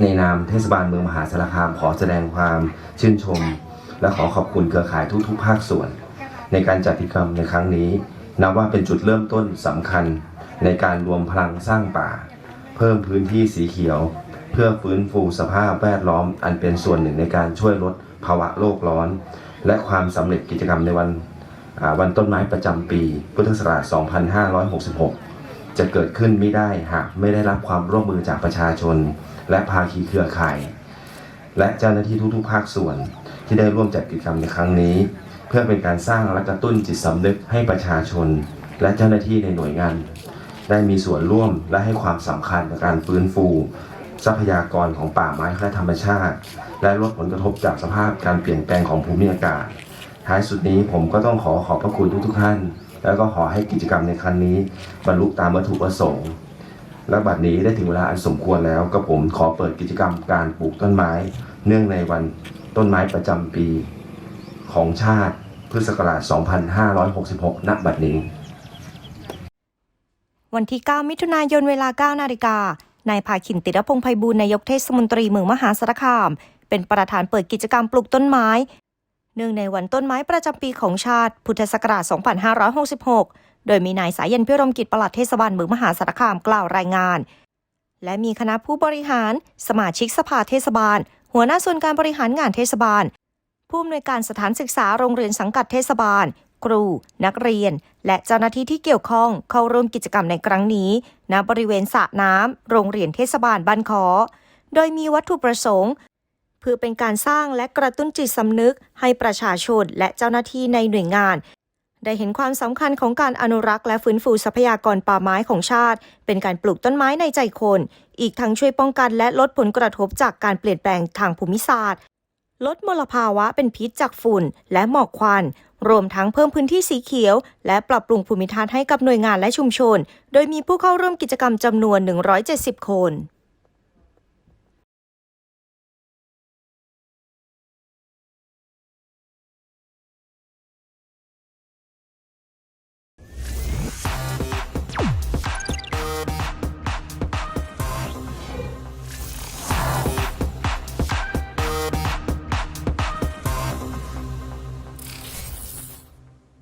ในนามเทศบาลเมืองมหาสารคามขอแสดงความชื่นชม และขอขอบคุณเครือข่ายทุกๆ ภาคส่วน ในการจัดกิจกรรมในครั้งนี้นับว่าเป็นจุดเริ่มต้นสำคัญในการรวมพลังสร้างป่า เพิ่มพื้นที่สีเขียว เพื่อฟื้นฟูสภาพแวดล้อม อันเป็นส่วนหนึ่งในการช่วยลดภาวะโลกร้อน และความสำเร็จกิจกรรมในวันวันต้นไม้ประจำปี พุทธศักราช 2566 จะเกิดขึ้นไม่ได้หากไม่ได้รับความร่วมมือจากประชาชน และภาคีเครือข่าย และเจ้าหน้าที่ทุกๆ ภาคส่วนที่ได้ร่วมจัดกิจกรรมในครั้งนี้ เพื่อเป็นการสร้างและกระตุ้นจิตสำนึกให้ประชาชน และเจ้าหน้าที่ในหน่วยงาน ได้มีส่วนร่วมและให้ความสำคัญกับการฟื้นฟู ทรัพยากรของป่าไม้และธรรมชาติ และลดผลกระทบจากสภาพการเปลี่ยนแปลงของภูมิอากาศ ท้ายสุดนี้ผมก็ต้องขอขอบพระคุณทุกๆท่าน แล้วก็ขอให้กิจกรรมในครั้งนี้ บรรลุตามวัตถุประสงค์ และบัดนี้ได้ถึงเวลาอันสมควรแล้วกับผมขอเปิดกิจกรรมการปลูกต้นไม้ เนื่องในวันต้นไม้ประจำปีของชาติพุทธศักราช 2566 ณ บัดนี้ วันที่ 9 มิถุนายนเวลา 9 นาฬิกา นายภาคินติรพงษ์ไพบูลนายกเทศมนตรีเมืองมหาสารคาม เป็นประธานเปิดกิจกรรมปลูกต้นไม้ เนื่องในวันต้นไม้ประจำปีของชาติ พุทธศักราช 2566 โดยมีนายสายันพิรมกิจปลัดเทศบาลเมืองมหาสารคามกล่าวรายงาน และมีคณะผู้บริหาร สมาชิกสภาเทศบาล หัวหน้าส่วนการบริหารงานเทศบาล ผู้อำนวยการสถานศึกษาโรงเรียนสังกัดเทศบาล ครู นักเรียน และเจ้าหน้าที่ที่เกี่ยวข้องเข้าร่วมกิจกรรมในครั้งนี้ณบริเวณสระน้ำโรงเรียนเทศบาลบ้านคอโดยมีวัตถุประสงค์ พื่อเป็นการสร้างและกระตุ้นจิตสำนึกให้ประชาชนและเจ้าหน้าที่ในหน่วยงาน ได้เห็นความสำคัญของการอนุรักษ์และฟื้นฟูทรัพยากรป่าไม้ของชาติ เป็นการปลูกต้นไม้ในใจคน อีกทั้งช่วยป้องกันและลดผลกระทบจากการเปลี่ยนแปลงทางภูมิศาสตร์ ลดมลภาวะเป็นพิษจากฝุ่น และหมอกควันรวมทั้งเพิ่มพื้นที่สีเขียว และปรับปรุงภูมิทัศน์ให้กับหน่วยงานและชุมชน โดยมีผู้เข้าร่วมกิจกรรมจำนวน 170 คน